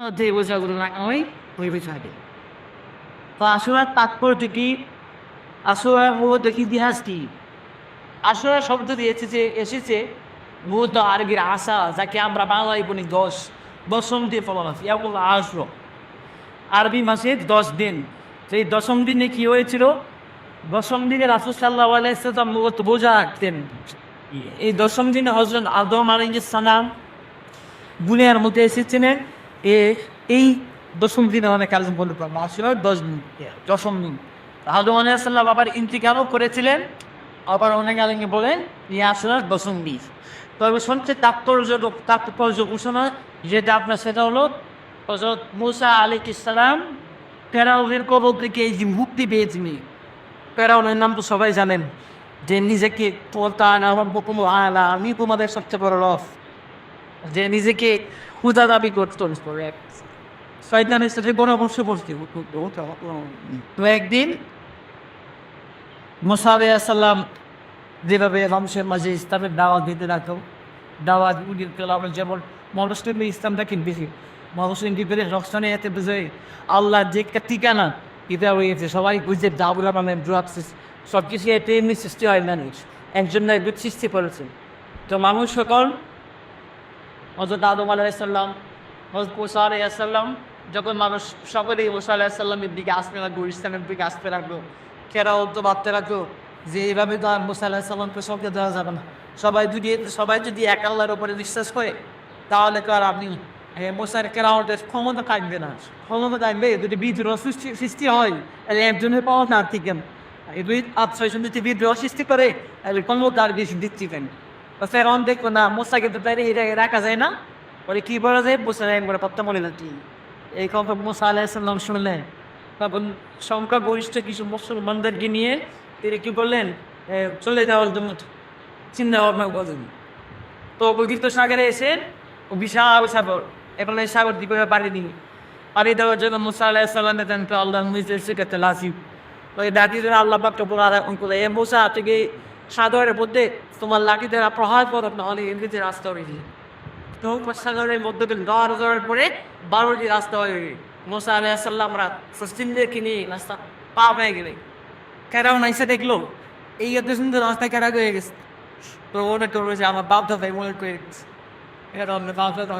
যে বোঝাগুলো না হয় বিষয়টি তো আসলে তাৎপর্য কি? আসলে মূলত ইতিহাস কি আসলে শব্দ দিয়েছে যে, এসেছে মূলত আরবির আশা, যাকে আমরা বাংলায় বলি দশ, দশম দিয়ে ফলন আছে এগুলো আসলো আরবি মাসের দশ দিন। সেই দশম দিনে কি হয়েছিল? দশম দিনে রাসুল সাল্লাহ আলাইসাল্লাম মূলত বোঝা রাখতেন এই দশম দিনে হজরত আদম আলী সালাম বুনিয়ার মধ্যে এসেছিলেন। এই দশম দিনে অনেক আলোচনা বলতে আসলে দশ দিন দশম দিন। আদম আলাইসাল্লাম আবার ইন্তিকালও করেছিলেন, আবার অনেক আলমী বলেন ইয়ে আসলে দশম দিন। তবে সবচেয়ে তাৎপর্য তাৎপর্য ঘোষণা, যেটা আপনার সেটা হলো হজরত মুসা আলী ইসলাম ফেরাউনের কবল থেকে এই যে মুক্তি পেয়েছিলেন। ফেরাউনের নাম তো সবাই জানেন, যে নিজেকে আমার বকুম আলা, আমি তোমাদের সবচেয়ে বড় রফ যে নিজেকে ক্ষুদা দাবি করত শয়তানের সাথে পরামর্শ করতে তো একদিন মোসা আলাইসাল্লাম যেভাবে মানুষের মাঝে ইসলামের দাওয়াত দিতে রাখো দাওয়াত উদির কালাম যেমন মানুষের ইসলামটাকে বেশি। মানুষের ডিপেন্ডেন্ট রক্ষণে এতে বুঝে, আল্লাহ যে ঠিকানা, এটা হয়েছে সবাই বুঝে, দাবুলা মানে ড্রাগস সব কিছু এতে এমনি সৃষ্টি হয় মানুষ। একজন না সৃষ্টি করেছেন। তো মানুষ সকল হজরত আদম আলাইসাল্লাম হজরত মুসা আলাইসাল্লাম যখন মানুষ সকলেই মুসা আলাইসাল্লামের দিকে আসতে লাগল, ইসলামের দিকে আসতে লাগল কেরাও তো ভাবতে লাগল যে এইভাবে তো আর মুসা আলাহিসাল্লামকে সবকে দেওয়া যাবে না। সবাই যদি সবাই যদি এক আল্লাহর উপরে বিশ্বাস করে, তাহলে তো আর আপনি মোসার কেরাওয়ার ক্ষমতা থাকবে না। ক্ষমতা থাকবে যদি বিদ্রোহ সৃষ্টি সৃষ্টি হয়, তাহলে একজনের পাওয়া না ঠিক দুই আত্মীয় যদি বিদ্রোহ সৃষ্টি করে, তাহলে ক্ষমতা আর বেশি দিচ্ছি কেন ফেরন দেখব না মোসাকে তো তাই রাখা যায় না। বলে কি বলা যায়? মোসা একবার পত্তা মনে লাগছি এই কথা মোসা আলাহিসাল্লাম শুনলেন তখন সংখ্যা গরিষ্ঠ কিছু মুসলমানদেরকে নিয়ে তিনি কি বললেন চলে যাওয়ার জন্য চিন্তা ভাবনা করলেন। তো বৈদিত্য সাগরে এসে বিশাল সাগর, এখন এই সাগর দিকে পাড়ি দিন পাড়ি দেওয়ার জন্য মুসা আলাহিসাল্লাম দেন তো আল্লাহ নিজের শিখাতে লাসিব ওই দাদিদের আল্লাহ পাক তো বলা করে এ মোসা থেকে সাগরের মধ্যে তোমার লাঠিদের প্রহার করো নাহলে এমনিতে রাস্তা হয়ে সাগরের মধ্যে দিয়ে দর দরের পরে বারোটি রাস্তা হয়ে গেছে মোসা আলাইসাল্লামরা সস্তিনদেরকে নিয়ে রাস্তা পা হয়ে গেলে। কেরাও নাইসে দেখল, এই এত সুন্দর রাস্তা কেরা হয়ে গেছে? তো মনে করবে যে আমার বাপ দাদাই মনে করে গেছে।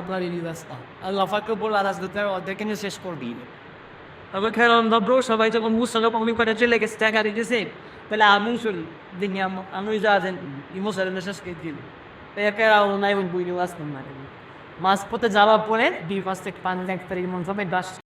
আপনার এই রাস্তা আল্লাহ ফাঁকে বলে রাস্তা ওদেরকে নিয়ে শেষ করবি তবে খেলাম ধরো সবাই যখন মুসলো কমি করে চলে গেছে টাকা দিতেছে তাহলে আমি শুন দিন আমি যা দেন ইমোশন শেষ করে দিল একেরাও নাই বই নিয়ে mas. না মাঝপথে যাওয়ার পরে দুই পাঁচ pan পাঁচ এক তারিখ মন সবাই দশ